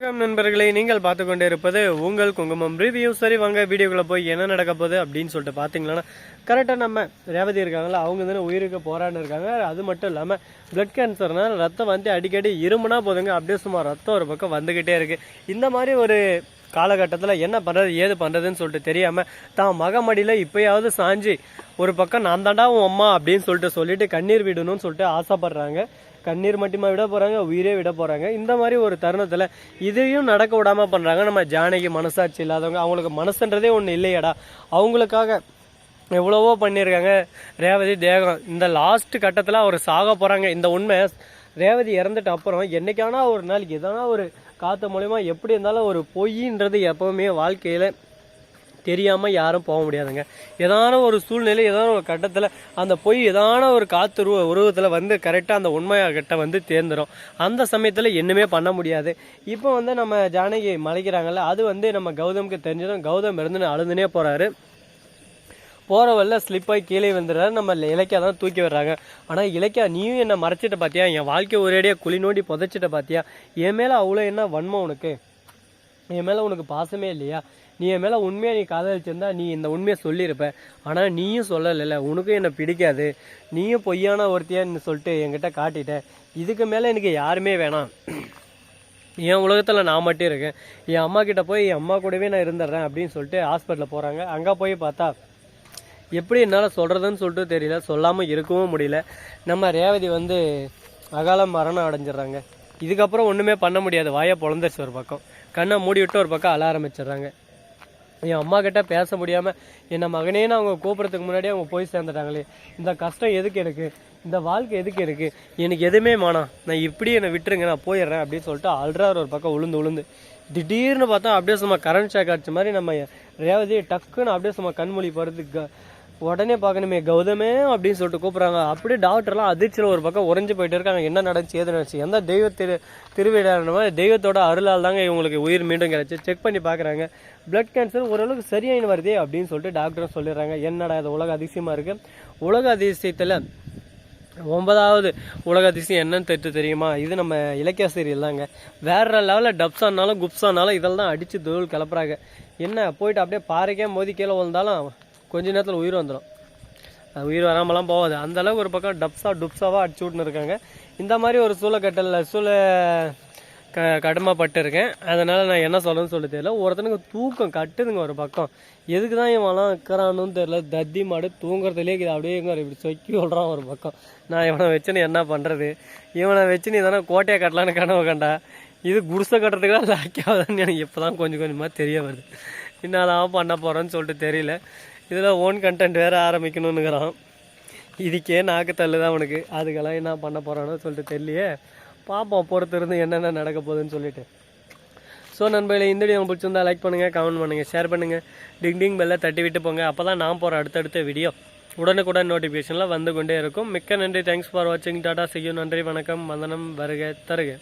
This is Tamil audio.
வணக்கம் நீங்கள் பார்த்து கொண்டே இருப்பது உங்கள் குங்குமம் ரிவ்யூ சரி வாங்க வீடியோக்குள்ள போய் என்ன நடக்க போகுது அப்படின்னு சொல்லிட்டு பார்த்தீங்களன்னா கரெக்டாக நம்ம ரேவதி இருக்காங்களா அவங்க தானே உயிருக்கு போராடினு இருக்காங்க. அது மட்டும் இல்லாமல் பிளட் கேன்சர்னால் ரத்தம் வந்து அடிக்கடி இருமுனா போதுங்க. அப்படியே சும்மா ரத்தம் ஒரு பக்கம் வந்துக்கிட்டே இருக்கு. இந்த மாதிரி ஒரு காலகட்டத்தில் என்ன பண்ணுறது ஏது பண்ணுறதுன்னு சொல்லிட்டு தெரியாமல் தான் மகமடியில் இப்போயாவது சாஞ்சி ஒரு பக்கம் நான் தாண்டா உன் அம்மா அப்படின்னு சொல்லிட்டு சொல்லிட்டு கண்ணீர் விடணும்னு சொல்லிட்டு ஆசைப்படுறாங்க. கண்ணீர் மட்டுமா விட போகிறாங்க உயிரே விட போகிறாங்க இந்த மாதிரி ஒரு தருணத்தில் இதையும் நடக்க விடாமல் பண்ணுறாங்க நம்ம ஜானகி மனசாட்சி இல்லாதவங்க அவங்களுக்கு மனசுன்றதே ஒன்று இல்லையடா. அவங்களுக்காக எவ்வளவோ பண்ணியிருக்காங்க. ரேவதி தேகம் இந்த லாஸ்ட் கட்டத்தில் அவர் சாக போகிறாங்க இந்த உண்மை ரேவதி இறந்துட்ட அப்புறம் என்னைக்கானா ஒரு நாள் எதனா ஒரு காற்று மூலிமா எப்படி இருந்தாலும் ஒரு பொய்ன்றது எப்போவுமே வாழ்க்கையில் தெரியாமல் யாரும் போக முடியாதுங்க. ஏதான ஒரு சூழ்நிலை ஏதான ஒரு கட்டத்தில் அந்த பொய் ஏதான ஒரு காற்று உருவ உருவத்தில் வந்து கரெக்டாக அந்த உண்மையாகிட்ட வந்து தேர்ந்துடும் அந்த சமயத்தில் என்னமே பண்ண முடியாது. இப்போ வந்து நம்ம ஜானகி மலைக்கிறாங்கல்ல அது வந்து நம்ம கௌதமுக்கு தெரிஞ்சதும் கௌதம் இருந்து அழுதுனே போகிறாரு போகிற வழியில் ஸ்லிப்பாகி கீழே வந்துடுறாரு நம்ம இலக்கியா தான் தூக்கி வர்றாங்க ஆனால் இலக்கியா நீயும் என்னை மறைச்சிட்ட பார்த்தியா என் வாழ்க்கை ஒரேடியாக குழி நோண்டி புதைச்சிட்ட பார்த்தியா என் மேலே அவ்வளோ என்ன வன்மம் உனக்கு? என் மேலே உனக்கு பாசமே இல்லையா? நீ என் மேலே உண்மையாக நீ காதலிச்சிருந்தா நீ இந்த உண்மையை சொல்லியிருப்ப. ஆனால் நீயும் சொல்லலைல்ல. உனக்கும் என்னை பிடிக்காது. நீயும் பொய்யான ஒருத்தியான்னு சொல்லிட்டு என்கிட்ட காட்டிட்ட. இதுக்கு மேலே எனக்கு யாருமே வேணாம். என் உலகத்தில் நான் மட்டும் இருக்கேன். என் அம்மா கிட்ட போய் என் அம்மா கூடவே நான் இருந்துடுறேன் அப்படின்னு சொல்லிட்டு ஹாஸ்பிட்டலில் போகிறாங்க அங்கே போய் பார்த்தா எப்படி என்னால் சொல்கிறதுன்னு சொல்லிட்டு தெரியல. சொல்லாமல் இருக்கவும் முடியல. நம்ம ரேவதி வந்து அகால மரணம் அடைஞ்சிடுறாங்க. இதுக்கப்புறம் ஒன்றுமே பண்ண முடியாது. வாயை பொழந்துருச்சு ஒரு பக்கம். கண்ணை மூடி விட்டு ஒரு பக்கம் அழ ஆரம்பிச்சிடுறாங்க. என் அம்மா கிட்ட பேச முடியாமல் என்னை மகனேன்னு அவங்க கூப்பிட்றதுக்கு முன்னாடியே அவங்க போய் சேர்ந்துட்டாங்களே. இந்த கஷ்டம் எதுக்கு எனக்கு இந்த வாழ்க்கை எதுக்கு எனக்கு எனக்கு எதுவுமே மானம். நான் இப்படி என்னை விட்டுருங்க நான் போயிடுறேன் அப்படின்னு சொல்லிட்டு அல்றார் ஒரு பக்கம் உளுந்து உளுந்து. திடீர்னு பார்த்தா அப்படியே சும்மா கரண்ட் ஷாக் அடிச்ச மாதிரி நம்ம ரேவதி டக்குன்னு அப்படியே சும்மா கண்மொழி போகிறதுக்கு உடனே பார்க்கணுமே கௌதமே அப்படின்னு சொல்லிட்டு கூப்பிட்றாங்க. அப்படியே டாக்டர்லாம் அதிர்ச்சியில் ஒரு பக்கம் உறைஞ்சு போயிட்டு இருக்காங்க. என்ன நடந்துச்சு ஏது நடந்துச்சு? எந்த தெய்வ திரு திருவிழா தெய்வத்தோட அருளால் தாங்க இவங்களுக்கு உயிர் மீண்டும் கிடச்சி. செக் பண்ணி பார்க்குறாங்க. பிளட் கேன்சர் ஓரளவுக்கு சரியாயின்னு வருதே அப்படின்னு சொல்லிட்டு டாக்டரும் சொல்லிடுறாங்க. என்னடா இது உலக அதிசயமாக இருக்குது உலக அதிசயத்தில் ஒன்பதாவது உலக அதிசயம் என்னன்னு தெரிஞ்சு தெரியுமா? இது நம்ம இலக்கிய சீரியல் தாங்க. வேற லெவலில் டப்ஸானாலும் குப்ஸானாலும் இதெல்லாம் அடித்து தூள் கிளப்புறாங்க. என்ன போயிட்டு அப்படியே பாறைக்கே மோதி கீழே விழுந்தாலும் கொஞ்ச நேரத்தில் உயிர் வந்துடும் உயிர் வராமலாம் போகாது. அந்தளவுக்கு ஒரு பக்கம் டப்ஸா டுப்ஸாவாக அடிச்சு விட்டுன்னு இருக்காங்க இந்த மாதிரி ஒரு சூழக்கட்டலில் சூழ க கடமைப்பட்டிருக்கேன். அதனால் நான் என்ன சொல்லணும்னு சொல்ல தெரியல. ஒருத்தனுக்கு தூக்கம் கட்டுதுங்க ஒரு பக்கம். எதுக்கு தான் இவன்லாம் இருக்கிறான்னு தெரியல. தத்தி மாடு தூங்குறதுலேயே இது அப்படியே இப்படி சொக்கி விடுறான் ஒரு பக்கம். நான் இவனை வச்சுன்னு என்ன பண்ணுறது இவனை வச்சு நீ தானே கோட்டையை கட்டலான்னு கனவு கண்டா? இது குடிசை கட்டுறதுக்கு தான் எனக்கு இப்போ தான் கொஞ்சம் கொஞ்சமாக தெரிய வருது. என்னதான் பண்ண போகிறேன்னு சொல்லிட்டு தெரியல. இதில் ஓன் கண்டென்ட் வேறு ஆரம்பிக்கணுன்னுங்கிறான் இதுக்கே நாக்கு தள்ளுதான் அவனுக்கு. அதுக்கெல்லாம் என்ன பண்ண போகிறானோ சொல்லிட்டு தெரியலையே. பார்ப்போம் பொறுத்து இருந்து என்னென்ன நடக்க போகுதுன்னு சொல்லிட்டு. ஸோ நண்பர்களே இந்த வீடியோ பிடிச்சிருந்தா லைக் பண்ணுங்கள் கமெண்ட் பண்ணுங்கள் ஷேர் பண்ணுங்கள் டிங் டிங் பெல்லை தட்டி விட்டு போங்க. அப்போ தான் நான் போகிற அடுத்தடுத்த வீடியோ உடனுக்குடன் நோட்டிஃபிகேஷனில் வந்து கொண்டே இருக்கும். மிக்க நன்றி. தேங்க்ஸ் ஃபார் வாட்சிங் டாடா செய்யும் நன்றி வணக்கம். வந்தனம் வருக தருக.